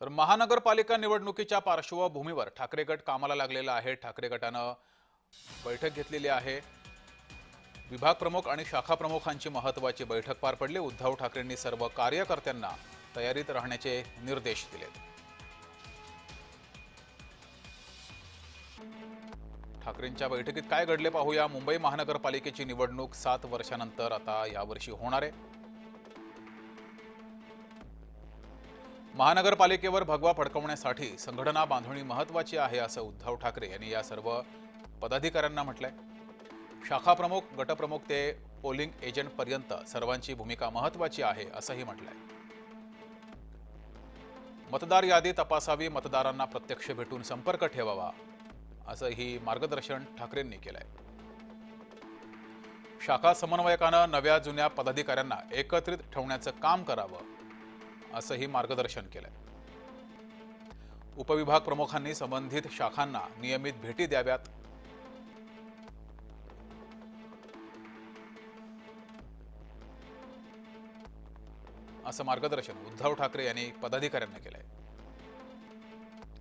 तर महानगरपालिका निवडणुकीच्या पार्श्वभूमीवर ठाकरे गट कामाला लागलेला आहे. ठाकरे गटानं बैठक घेतलेली आहे. विभाग प्रमुख आणि शाखा प्रमुखांची महत्वाची बैठक पार पडली. उद्धव ठाकरेंनी सर्व कार्यकर्त्यांना तयारीत राहण्याचे निर्देश दिलेत. ठाकरेंच्या बैठकीत काय घडले पाहूया. मुंबई महानगरपालिकेची निवडणूक सात वर्षानंतर आता यावर्षी होणार आहे. महानगरपालिकेवर भगवा फडकवण्यासाठी संघटना बांधणी महत्वाची आहे असं उद्धव ठाकरे यांनी या सर्व पदाधिकाऱ्यांना म्हटलंय. शाखाप्रमुख गटप्रमुख ते पोलिंग एजंट पर्यंत सर्वांची भूमिका महत्वाची आहे असंही म्हटलंय. मतदार यादी तपासावी मतदारांना प्रत्यक्ष भेटून संपर्क ठेवावा असंही मार्गदर्शन ठाकरेंनी केलंय. शाखा समन्वयकानं नव्या जुन्या पदाधिकाऱ्यांना एकत्रित ठेवण्याचं काम करावं असंही मार्गदर्शन केलंय. उपविभाग प्रमुखांनी संबंधित शाखांना नियमित भेटी द्याव्यात. असं मार्गदर्शन उद्धव ठाकरे यांनी पदाधिकाऱ्यांना केलंय.